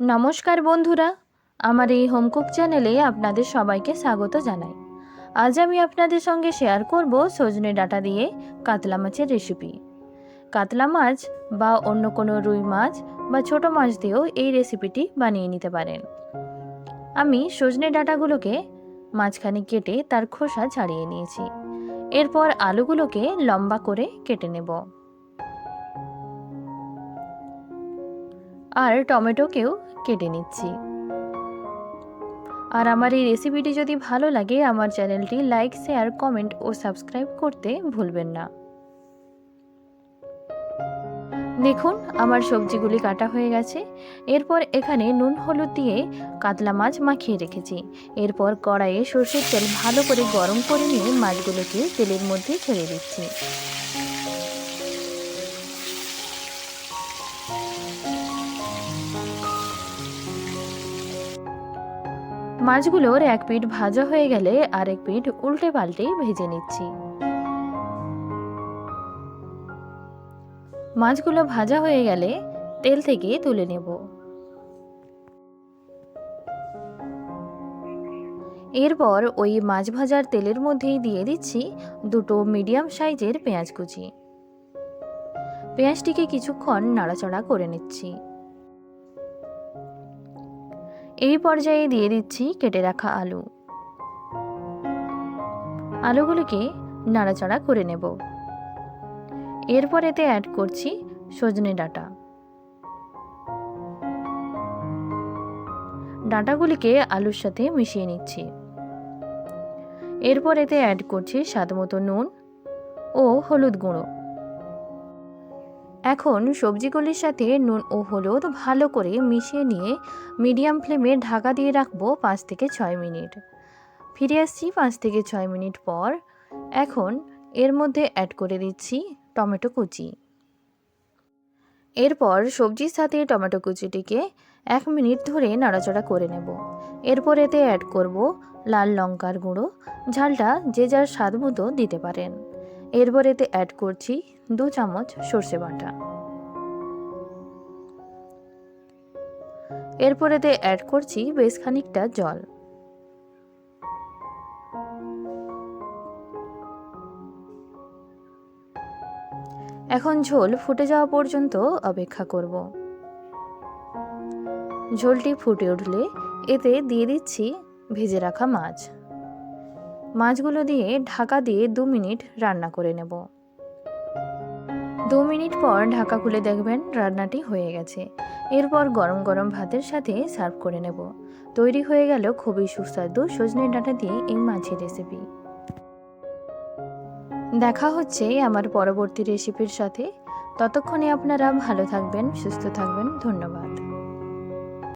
নমস্কার বন্ধুরা, আমার এই হোমকুক চ্যানেলে আপনাদের সবাইকে স্বাগত জানাই। আজ আমি আপনাদের সঙ্গে শেয়ার করব সজনে ডাটা দিয়ে কাতলা মাছের রেসিপি কাতলা মাছ বা অন্য কোনো রুই মাছ বা ছোট মাছ দিয়েও এই রেসিপিটি বানিয়ে নিতে পারেন। আমি সজনে ডাঁটাগুলোকে মাঝখানে কেটে তার খোসা ছাড়িয়ে নিয়েছি। এরপর আলুগুলোকে লম্বা করে কেটে নেব। আর টমেটোকেও কেটে নিচ্ছি। আর আমার এই রেসিপিটি যদি ভালো লাগে, আমার চ্যানেলটি লাইক শেয়ার কমেন্ট ও সাবস্ক্রাইব করতে ভুলবেন না। দেখুন, আমার সবজিগুলি কাটা হয়ে গেছে। এরপর এখানে নুন হলুদ দিয়ে কাতলা মাছ মাখিয়ে রেখেছি। এরপর কড়াইয়ে সর্ষের তেল ভালো করে গরম করে নিয়ে মাছগুলোকে তেলের মধ্যে ছেড়ে দিচ্ছি। মাছগুলোর এক পিঠ ভাজা হয়ে গেলে আরেক পিঠ উল্টে পাল্টে ভেজে নিচ্ছি। মাছগুলো ভাজা হয়ে গেলে তেল থেকে তুলে নেব। এরপর ওই মাছ ভাজার তেলের মধ্যেই দিয়ে দিচ্ছি দুটো মিডিয়াম সাইজের পেঁয়াজ কুচি। পেঁয়াজটিকে কিছুক্ষণ নাড়াচাড়া করে নিচ্ছি। এই পর্যায়ে দিয়ে দিচ্ছি কেটে রাখা আলু। আলুগুলিকে নাড়াচাড়া করে নেব। এরপর এতে অ্যাড করছি সজনে ডাঁটা। ডাঁটাগুলিকে আলুর সাথে মিশিয়ে নিচ্ছি। এরপর এতে অ্যাড করছি স্বাদমতো নুন ও হলুদ গুঁড়ো। এখন সবজিগুলির সাথে নুন ও হলুদ ভালো করে মিশিয়ে নিয়ে মিডিয়াম ফ্লেমে ঢাকা দিয়ে রাখব পাঁচ থেকে ছয় মিনিট। ফিরে আসছি পাঁচ থেকে ছয় মিনিট পর। এখন এর মধ্যে অ্যাড করে দিচ্ছি টমেটো কুচি। এরপর সবজির সাথে টমেটো কুচিটিকে এক মিনিট ধরে নাড়াচাড়া করে নেব। এরপর এতে অ্যাড করব লাল লঙ্কার গুঁড়ো। ঝালটা যে যার স্বাদ মতো দিতে পারেন। এরপর এতে অ্যাড করছি দু চামচ সর্ষে বাটা। এরপর এতে অ্যাড করছি বেশ খানিকটা জল। এখন ঝোল ফুটে যাওয়া পর্যন্ত অপেক্ষা করব। ঝোলটি ফুটে উঠলে এতে দিয়ে দিচ্ছি ভেজে রাখা মাছ। মাছগুলো দিয়ে ঢাকা দিয়ে দু মিনিট রান্না করে নেব। দু মিনিট পর ঢাকা খুলে দেখবেন রান্নাটি হয়ে গেছে। এরপর গরম গরম ভাতের সাথে সার্ভ করে নেব। তৈরি হয়ে গেল খুবই সুস্বাদু সজনে ডাঁটা দিয়ে এই মাছের রেসিপি। দেখা হচ্ছে আমার পরবর্তী রেসিপির সাথে। ততক্ষণে আপনারা ভালো থাকবেন, সুস্থ থাকবেন। ধন্যবাদ।